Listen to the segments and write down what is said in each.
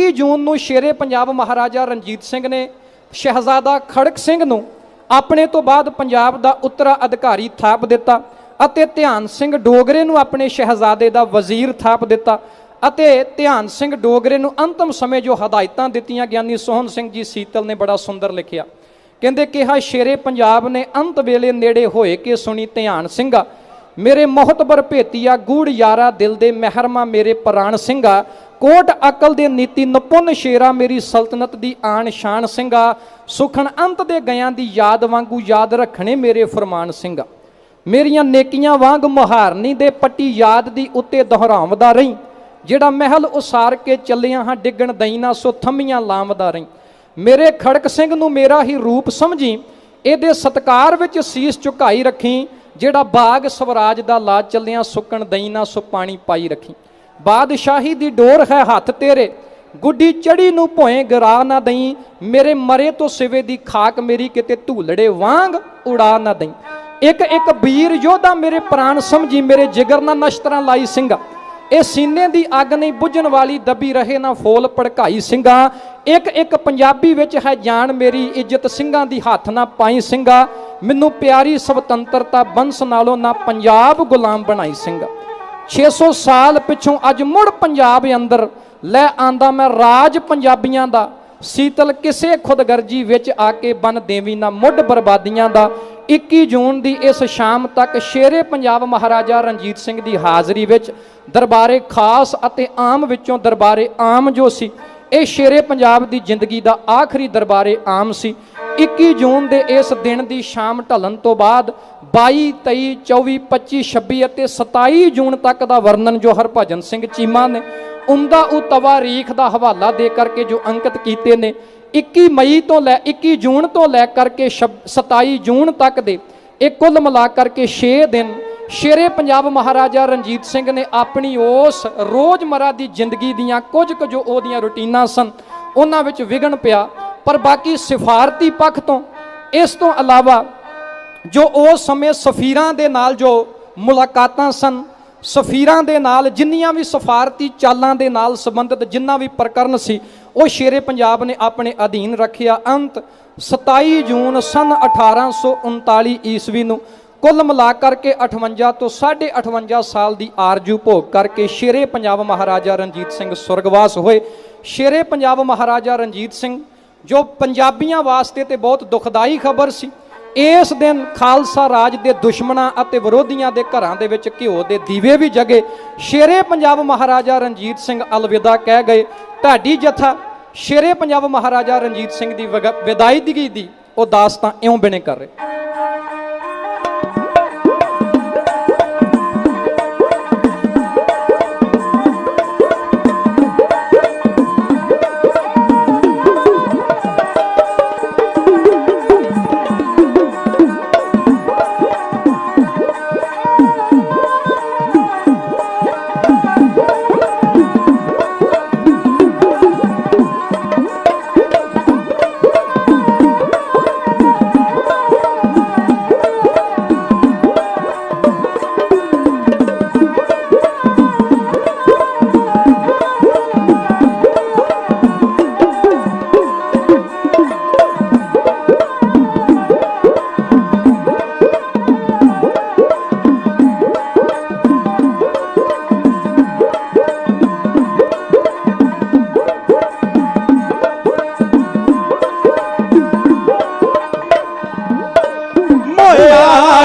21 ਜੂਨ ਨੂੰ ਸ਼ੇਰੇ ਪੰਜਾਬ ਮਹਾਰਾਜਾ ਰਣਜੀਤ ਸਿੰਘ ਨੇ ਸ਼ਹਿਜ਼ਾਦਾ ਖੜਕ ਸਿੰਘ ਨੂੰ ਆਪਣੇ ਤੋਂ ਬਾਅਦ ਪੰਜਾਬ ਦਾ ਉੱਤਰਾ ਅਧਿਕਾਰੀ ਥਾਪ ਦਿੱਤਾ ਅਤੇ ਧਿਆਨ ਸਿੰਘ ਡੋਗਰੇ ਨੂੰ ਆਪਣੇ ਸ਼ਹਿਜ਼ਾਦੇ ਦਾ ਵਜ਼ੀਰ ਥਾਪ ਦਿੱਤਾ ਅਤੇ ਧਿਆਨ ਸਿੰਘ ਡੋਗਰੇ ਨੂੰ ਅੰਤਮ ਸਮੇਂ ਜੋ ਹਦਾਇਤਾਂ ਦਿੱਤੀਆਂ ਗਿਆਨੀ ਸੋਹਣ ਸਿੰਘ ਜੀ ਸੀਤਲ ਨੇ ਬੜਾ ਸੁੰਦਰ ਲਿਖਿਆ। ਕਹਿੰਦੇ ਕਿਹਾ, ਸ਼ੇਰੇ ਪੰਜਾਬ ਨੇ ਅੰਤ ਵੇਲੇ ਨੇੜੇ ਹੋਏ ਕੇ ਸੁਣੀ ਧਿਆਨ ਸਿੰਘਾ। ਮੇਰੇ ਮੋਹਤਬਰ ਭੇਤੀਆ, ਗੂੜ ਯਾਰਾ ਦਿਲ ਦੇ ਮਹਿਰਮਾ ਮੇਰੇ ਪ੍ਰਾਣ ਸਿੰਘਾ। ਕੋਟ ਅਕਲ ਦੇ ਨੀਤੀ ਨਪੁੰਨ ਸ਼ੇਰਾ ਮੇਰੀ ਸਲਤਨਤ ਦੀ ਆਣ ਸ਼ਾਨ ਸਿੰਘਾ, ਸੁਖਣ ਅੰਤ ਦੇ ਗਿਆਂ ਦੀ ਯਾਦ ਵਾਂਗੂ ਯਾਦ ਰੱਖਣੇ ਮੇਰੇ ਫਰਮਾਨ ਸਿੰਘਾ। ਮੇਰੀਆਂ ਨੇਕੀਆਂ ਵਾਂਗ ਮੁਹਾਰਨੀ ਦੇ ਪੱਟੀ ਯਾਦ ਦੀ ਉੱਤੇ ਦੁਹਰਾਉਂਦਾ ਰਹੀ। ਜਿਹੜਾ ਮਹਿਲ ਉਸਾਰ ਕੇ ਚੱਲਿਆ ਹਾਂ ਡਿੱਗਣ ਦਈ ਨਾ, ਸੋ ਥੰਮੀਆਂ ਲਾਮਦਾ ਰਹੀ। ਮੇਰੇ ਖੜਕ ਸਿੰਘ ਨੂੰ ਮੇਰਾ ਹੀ ਰੂਪ ਸਮਝੀ, ਇਹਦੇ ਸਤਕਾਰ ਵਿੱਚ ਸੀਸ ਝੁਕਾਈ ਰੱਖੀ। ਜਿਹੜਾ ਬਾਗ ਸਵਰਾਜ ਦਾ ਲਾ ਚੱਲਿਆ ਸੁੱਕਣ ਦਈ ਨਾ, ਸੋ ਪਾਣੀ ਪਾਈ ਰੱਖੀ। ਬਾਦਸ਼ਾਹੀ ਦੀ ਡੋਰ ਹੈ ਹੱਥ ਤੇਰੇ। ਗੁੱਡੀ ਚੜੀ ਨੂੰ ਭੋਏ ਗਰਾ ਨਾ ਦਈ। ਮੇਰੇ ਮਰੇ ਤੋਂ ਸਿਵੇ ਦੀ ਖਾਕ ਮੇਰੀ ਕਿਤੇ ਧੂਲੜੇ ਵਾਂਗ ਉਡਾ ਨਾ ਦਈ। ਇੱਕ ਇੱਕ ਵੀਰ ਯੋਧਾ ਮੇਰੇ ਪ੍ਰਾਣ ਸਮਝੀ, ਮੇਰੇ ਜਿਗਰ ਨਾ ਨਸ਼ਤਰਾਂ ਲਾਈ ਸਿੰਘਾ। ਇਹ ਸੀਨੇ ਦੀ ਅੱਗ ਨਹੀਂ ਬੁਝਣ ਵਾਲੀ, ਦੱਬੀ ਰਹੇ ਨਾ ਫੋਲ ਭੜਕਾਈ ਸਿੰਘਾ। ਇੱਕ ਇੱਕ ਪੰਜਾਬੀ ਵਿੱਚ ਹੈ ਜਾਨ ਮੇਰੀ, ਇੱਜ਼ਤ ਸਿੰਘਾਂ ਦੀ ਹੱਥ ਨਾ ਪਾਈ ਸਿੰਘਾ। ਮੈਨੂੰ ਪਿਆਰੀ ਸਵਤੰਤਰਤਾ ਬੰਸ ਨਾਲੋਂ ਨਾ ਪੰਜਾਬ ਗੁਲਾਮ ਬਣਾਈ ਸਿੰਘਾ। 600 ਸਾਲ ਪਿੱਛੋਂ ਅੱਜ ਮੁੜ ਪੰਜਾਬ ਅੰਦਰ ਲੈ ਆਂਦਾ ਮੈਂ ਰਾਜ ਪੰਜਾਬੀਆਂ ਦਾ, ਸੀਤਲ ਕਿਸੇ ਖੁਦਗਰਜੀ ਵਿੱਚ ਆ ਕੇ ਬਨ ਦੇਵੀ ਨਾ ਮੁੱਢ ਬਰਬਾਦੀਆਂ ਦਾ। 21 ਜੂਨ ਦੀ ਇਸ ਸ਼ਾਮ ਤੱਕ ਸ਼ੇਰੇ ਪੰਜਾਬ ਮਹਾਰਾਜਾ ਰਣਜੀਤ ਸਿੰਘ ਦੀ ਹਾਜ਼ਰੀ ਵਿੱਚ ਦਰਬਾਰੇ ਖਾਸ ਅਤੇ ਆਮ ਵਿੱਚੋਂ ਦਰਬਾਰੇ ਆਮ ਜੋ ਸੀ, ਇਹ ਸ਼ੇਰੇ ਪੰਜਾਬ ਦੀ ਜ਼ਿੰਦਗੀ ਦਾ ਆਖਰੀ ਦਰਬਾਰੇ ਆਮ ਸੀ। 21 ਜੂਨ ਦੇ ਇਸ ਦਿਨ ਦੀ ਸ਼ਾਮ ਢਲਣ ਤੋਂ ਬਾਅਦ 22 23 24 25 26 ਅਤੇ 27 ਜੂਨ ਤੱਕ ਦਾ ਵਰਣਨ ਜੋ ਹਰਭਜਨ ਸਿੰਘ ਚੀਮਾ ਨੇ ਉਹਦਾ ਉਹ ਤਵਾਰੀਖ ਦਾ ਹਵਾਲਾ ਦੇ ਕਰਕੇ ਜੋ ਅੰਕਿਤ ਕੀਤੇ ਨੇ 21 ਮਈ ਤੋਂ ਲੈ 21 ਜੂਨ ਤੋਂ ਲੈ ਕਰਕੇ ਛਬ- 27 ਜੂਨ ਤੱਕ ਦੇ ਇਹ ਕੁੱਲ ਮਿਲਾ ਕਰਕੇ 6 ਦਿਨ ਸ਼ੇਰੇ ਪੰਜਾਬ ਮਹਾਰਾਜਾ ਰਣਜੀਤ ਸਿੰਘ ਨੇ ਆਪਣੀ ਉਸ ਰੋਜ਼ਮਰਾ ਦੀ ਜ਼ਿੰਦਗੀ ਦੀਆਂ ਕੁਝ ਕੁ ਜੋ ਉਹਦੀਆਂ ਰੁਟੀਨਾਂ ਸਨ, ਉਹਨਾਂ ਵਿੱਚ ਵਿਗਣ ਪਿਆ। ਪਰ ਬਾਕੀ ਸਿਫਾਰਤੀ ਪੱਖ ਤੋਂ, ਇਸ ਤੋਂ ਇਲਾਵਾ ਜੋ ਉਸ ਸਮੇਂ ਸਫੀਰਾਂ ਦੇ ਨਾਲ ਜੋ ਮੁਲਾਕਾਤਾਂ ਸਨ, ਸਫੀਰਾਂ ਦੇ ਨਾਲ ਜਿੰਨੀਆਂ ਵੀ ਸਫਾਰਤੀ ਚਾਲਾਂ ਦੇ ਨਾਲ ਸੰਬੰਧਿਤ ਜਿੰਨਾ ਵੀ ਪ੍ਰਕਰਨ ਸੀ, ਉਹ ਸ਼ੇਰੇ ਪੰਜਾਬ ਨੇ ਆਪਣੇ ਅਧੀਨ ਰੱਖਿਆ। ਅੰਤ 27 ਜੂਨ ਸਨ 1839 ਈਸਵੀ ਨੂੰ ਕੁੱਲ ਮਿਲਾ ਕਰਕੇ 58 ਤੋਂ 58 ਸਾਲ ਦੀ ਆਰਜੂ ਭੋਗ ਕਰਕੇ ਸ਼ੇਰੇ ਪੰਜਾਬ ਮਹਾਰਾਜਾ ਰਣਜੀਤ ਸਿੰਘ ਸੁਰਗਵਾਸ ਹੋਏ। ਸ਼ੇਰੇ ਪੰਜਾਬ ਮਹਾਰਾਜਾ ਰਣਜੀਤ ਸਿੰਘ ਜੋ ਪੰਜਾਬੀਆਂ ਵਾਸਤੇ ਤੇ ਬਹੁਤ ਦੁਖਦਾਈ ਖਬਰ ਸੀ, ਇਸ ਦਿਨ ਖਾਲਸਾ ਰਾਜ ਦੇ ਦੁਸ਼ਮਣਾਂ ਅਤੇ ਵਿਰੋਧੀਆਂ ਦੇ ਘਰਾਂ ਦੇ ਵਿੱਚ ਘਿਓ ਦੇ ਦੀਵੇ ਵੀ ਜਗੇ। ਸ਼ੇਰੇ ਪੰਜਾਬ ਮਹਾਰਾਜਾ ਰਣਜੀਤ ਸਿੰਘ ਅਲਵਿਦਾ ਕਹਿ ਗਏ ਢਾਡੀ ਜਥਾ, ਸ਼ੇਰੇ ਪੰਜਾਬ ਮਹਾਰਾਜਾ ਰਣਜੀਤ ਸਿੰਘ ਦੀ ਵਗ- ਵਿਦਾਇਗੀ ਦੀ ਉਹ ਦਾਸਤਾਂ ਇਉਂ ਬਿਨੇ ਕਰ ਰਹੇ।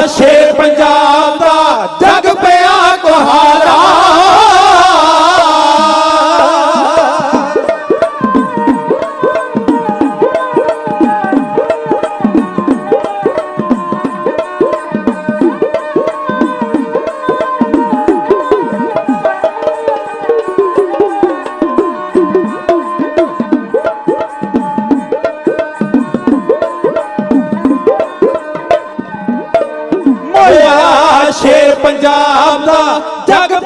ਮੋਇਆ ਸ਼ੇਰ ਪੰਜਾਬ ਦਾ ਜਗ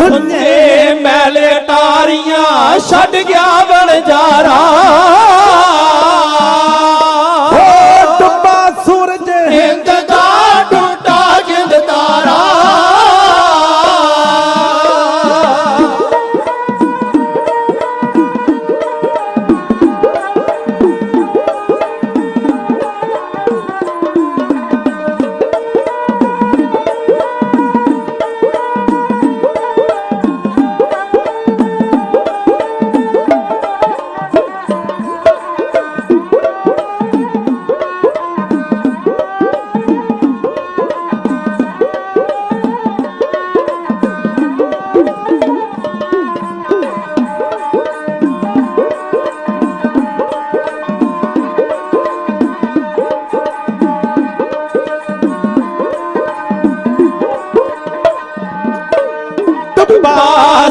ਸੁਨੇ ਮੈਲੇ ਟਾਰੀਆਂ ਛੱਡ ਗਿਆ ਵਣਜਾਰਾ।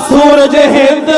सूरज हिंद